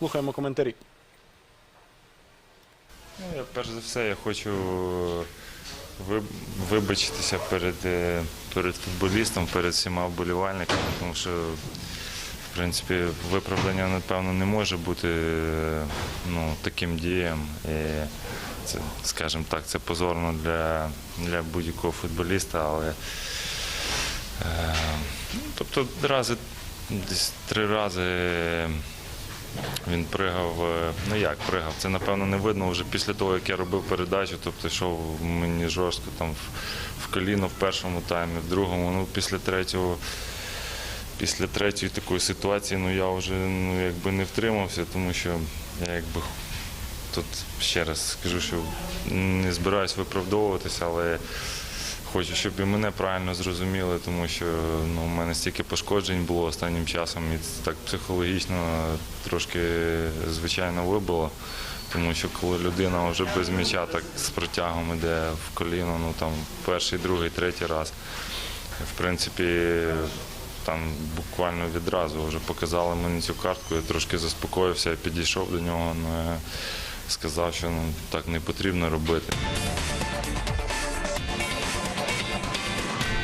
Слухаємо коментарі. Ну, я перш за все я хочу вибачитися перед, е, перед футболістом, перед всіма вболівальниками, тому що, в принципі, виправдання, напевно, не може бути е, ну, таким діям. І це, скажімо так, це позорно для, для будь-якого футболіста, але е, ну, тобто рази, десь три рази. Він пригав, е, ну як пригав, це напевно не видно вже після того, як я робив передачу, тобто йшов мені жорстко там в, коліно в першому таймі, в другому, ну після третього, після третьої такої ситуації, ну я вже ну, якби не втримався, тому що я якби тут ще раз скажу, що не збираюсь виправдовуватися, але хочу, щоб і мене правильно зрозуміли, тому що ну, у мене стільки пошкоджень було останнім часом, і це так психологічно трошки звичайно вибило. Тому що коли людина вже без м'яча так з протягом іде в коліно, ну там перший, другий, третій раз, в принципі, там буквально відразу вже показали мені цю картку, я трошки заспокоївся, я підійшов до нього, ну, я сказав, що ну, так не потрібно робити.